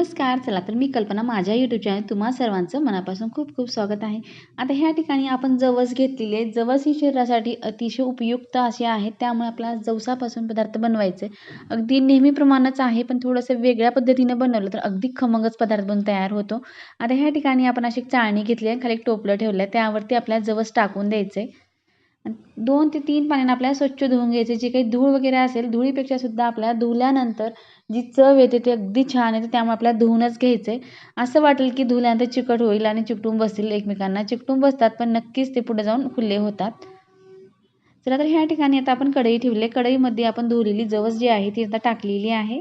नमस्कार चला तर मी कल्पना माझ्या यूट्यूब चॅनल तुम्हा सर्वांचं मनापासून खूप खूप स्वागत आहे. आता ह्या ठिकाणी आपण जवस घेतलेली आहे. जवस ही शरीरासाठी अतिशय उपयुक्त असे आहे. त्यामुळे आपल्याला जवसापासून पदार्थ बनवायचे. अगदी नेहमीप्रमाणेच आहे पण थोडंसं वेगळ्या पद्धतीने बनवलं तर अगदी खमंगच पदार्थ बनून तयार होतो. आता ह्या ठिकाणी आपण अशी एक चाळणी घेतली आहे. खाली एक टोपलं ठेवलं आहे. त्यावरती आपल्याला जवस टाकून द्यायचं आहे दोन ते तीन पाण्याने आपल्याला स्वच्छ धुवून घ्यायचे. जे काही धूळ वगैरे असेल धुळीपेक्षा सुद्धा आपल्या धुल्यानंतर जी चव येते ती अगदी छान येते त्यामुळे आपल्याला धुवूनच घ्यायचं आहे असं वाटेल की धुल्यानंतर चिकट होईल आणि चिकटून बसतील एकमेकांना. चिकटून बसतात पण नक्कीच ते पुढे जाऊन खुले होतात. चला तर ह्या ठिकाणी आता आपण कढई ठेवली. कढईमध्ये आपण धुवलेली जवस जी आहे ती आता टाकलेली आहे.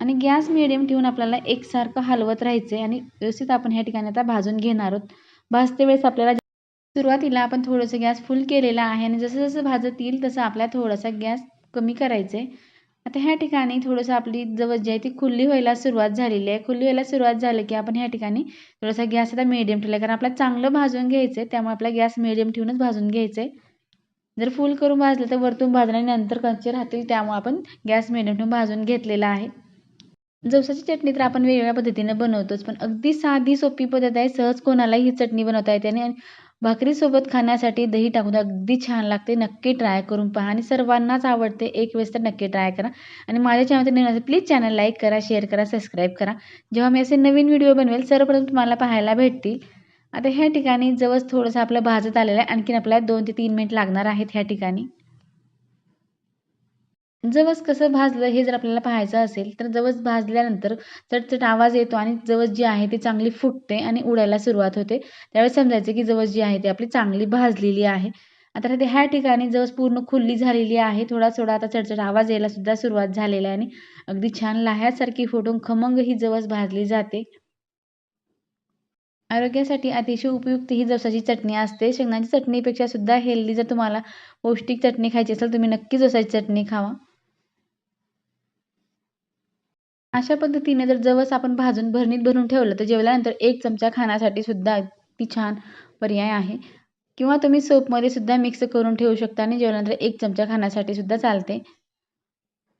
आणि गॅस मिडियम ठेवून आपल्याला एकसारखं हलवत राहायचं आहे आणि व्यवस्थित आपण ह्या ठिकाणी आता भाजून घेणार आहोत. भाजते वेळेस आपल्याला सुरुवातीला आपण थोडंसं गॅस फुल केलेला आहे आणि जसं जसं भाजत येईल तसं आपल्या थोडासा गॅस कमी करायचं आहे आता ह्या ठिकाणी थोडंसं आपली जवळ जी आहे ती खुल्ली व्हायला सुरुवात झालेली आहे. खुल्ली व्हायला सुरुवात झाली की आपण ह्या ठिकाणी थोडासा गॅस आता मिडियम ठेवला कारण आपल्याला चांगलं भाजून घ्यायचं आहे त्यामुळे आपला गॅस मिडियम ठेवूनच भाजून घ्यायचं आहे जर फुल करून भाजलं तर वरतून भाजलं नंतर कच्चे राहतील त्यामुळे आपण गॅस मिडियम ठेवून भाजून घेतलेला आहे. जवसाची चटणी तर आपण वेगवेगळ्या पद्धतीने बनवतोच पण अगदी साधी सोपी पद्धत आहे. सहज कोणालाही ही चटणी बनवता येते आणि भाकरीसोबत खाण्यासाठी दही टाकून अगदी छान लागते. नक्की ट्राय करून पहा. आणि सर्वांनाच आवडते. एक वेळेस तर नक्की ट्राय करा. आणि माझ्या चॅनलमध्ये नवीन असेल प्लीज चॅनल लाईक करा शेअर करा सबस्क्राईब करा. जेव्हा मी असे नवीन व्हिडिओ बनवेल सर्वप्रथम तुम्हाला पाहायला भेटतील. आता ह्या ठिकाणी जवळ थोडंसं आपलं भाजत आलेलं आहे. आणखीन आपल्याला दोन ते तीन मिनिट लागणार आहेत ह्या ठिकाणी. जवस कसं भाजलं हे जर आपल्याला पाहायचं असेल तर जवस भाजल्यानंतर चटचट आवाज येतो आणि जवस जी आहे ती चांगली फुटते आणि उडायला सुरुवात होते. त्यावेळेस समजायचं की जवस जी आहे ती आपली चांगली भाजलेली आहे. आता ते ह्या ठिकाणी जवस पूर्ण खुल्ली झालेली आहे. थोडा थोडा आता चटचट आवाज यायला सुद्धा सुरुवात झालेला आहे आणि अगदी छान लाह्यासारखी फुटून खमंग ही जवस भाजली जाते. आरोग्यासाठी अतिशय उपयुक्त ही जवसाची चटणी असते. शेंगदाण्याची चटणीपेक्षा सुद्धा हेल्दी जर तुम्हाला पौष्टिक चटणी खायची असेल तुम्ही नक्की जवसाची चटणी खावा. अशा पद्धतीने जर जवस आपण भाजून भरणीत भरून ठेवलं तर जेवल्यानंतर एक चमचा खाण्यासाठी सुद्धा अगदी छान पर्याय आहे. किंवा तुम्ही सोपमध्ये सुद्धा मिक्स करून ठेवू शकता आणि जेवल्यानंतर एक चमचा खाण्यासाठी सुद्धा चालते.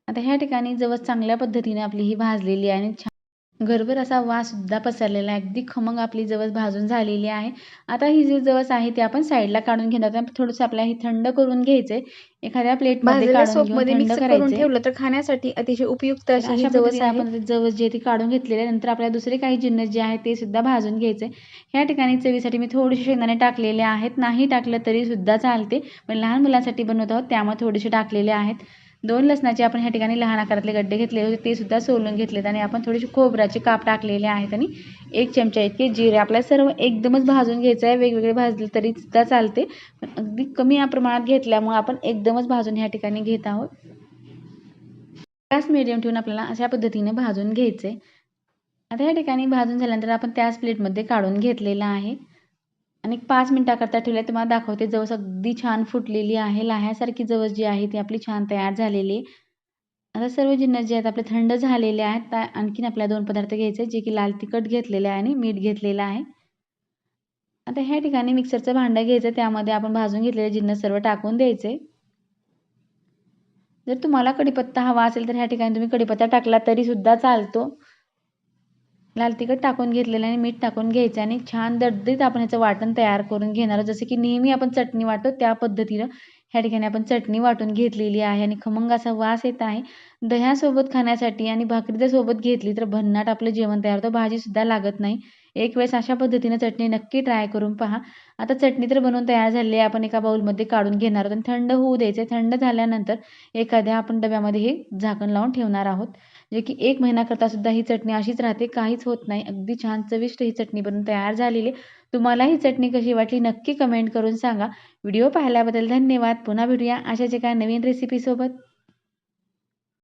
आता ह्या ठिकाणी जवस चांगल्या पद्धतीने आपली ही भाजलेली आहे आणि छान घरभर असा वाससुद्धा पसरलेला आहे. अगदी खमंग आपली जवस भाजून झालेली आहे. आता ही जी जवस आहे ती आपण साईडला काढून घेणार. थोडंसं आपल्याला ही थंड करून घ्यायचंय. एखाद्या प्लेटमध्ये घेऊन थंड करायचं ठेवलं तर खाण्यासाठी अतिशय उपयुक्त अशी जवस आपण जवस जे ती काढून घेतलेले आहे. नंतर आपल्याला दुसरे काही जिन्नस जे आहे ते सुद्धा भाजून घ्यायचे ह्या ठिकाणी चवीसाठी मी थोडेसे शेंगदाणे टाकलेले आहेत. नाही टाकलं तरी सुद्धा चालते. पण लहान मुलांसाठी बनवत आहोत त्यामुळे थोडेसे टाकलेले आहेत. दोन लसणाचे आपण ह्या ठिकाणी लहान आकारातले गड्डे घेतले होते ते सुद्धा सोलून घेतलेत आणि आपण थोडेसे खोबऱ्याचे काप टाकलेले आहेत आणि एक चमचा इतके जिरे आपल्याला सर्व एकदमच भाजून घ्यायचं आहे वेगवेगळे भाजले तरी सुद्धा चालते पण अगदी कमी प्रमाणात घेतल्यामुळे आपण एकदमच भाजून ह्या ठिकाणी घेत आहोत. गॅस मिडियम ठेवून आपल्याला अशा पद्धतीने भाजून घ्यायचे आता या ठिकाणी भाजून झाल्यानंतर आपण त्याच प्लेटमध्ये काढून घेतलेलं आहे. आणि पाच मिनटाकरता ठेवल्या तुम्हाला दाखवते. जवस अगदी छान फुटलेली आहे. लाह्यासारखी जवस जी आहे ती आपली छान तयार झालेली. आता सर्व जिन्नस जे आहेत आपले थंड झालेले आहेत. त्या आणखीन आपल्याला दोन पदार्थ घ्यायचे जे की लाल तिखट घेतलेले आहे आणि मीठ घेतलेलं आहे. आता ह्या ठिकाणी मिक्सरचं भांडं घ्यायचं. त्यामध्ये आपण भाजून घेतलेले जिन्नस सर्व टाकून द्यायचे. जर तुम्हाला कढीपत्ता हवा असेल तर ह्या ठिकाणी तुम्ही कढीपत्ता टाकला तरी सुद्धा चालतो. लाल तिखट टाकून घेतलेलं आणि मीठ टाकून घ्यायचं आणि छान दडदीत आपण ह्याचं वाटण तयार करून घेणार जसं की नेहमी आपण चटणी वाटतो त्या पद्धतीनं ह्या ठिकाणी आपण चटणी वाटून घेतलेली आहे आणि खमंग असा वास येत आहे. दह्यासोबत खाण्यासाठी आणि भाकरीच्या सोबत घेतली तर भन्नाट आपलं जेवण तयार होतं. भाजीसुद्धा लागत नाही. एक वेळेस अशा पद्धतीनं चटणी नक्की ट्राय करून पहा. आता चटणी तर बनवून तयार झाली आहे. आपण एका बाउलमध्ये काढून घेणार आहोत आणि थंड होऊ द्यायचे थंड झाल्यानंतर एखाद्या आपण डब्यामध्ये हे झाकण लावून ठेवणार आहोत. जे की एक महिन्याकरता सुद्धा ही चटणी अशीच राहते. काहीच होत नाही. अगदी छान चविष्ट ही चटणी बनवून तयार झालेली तुम्हाला ही चटणी कशी वाटली नक्की कमेंट करून सांगा. व्हिडिओ पाहिल्याबद्दल धन्यवाद. पुन्हा भेटूया अशाच एका नवीन रेसिपीसोबत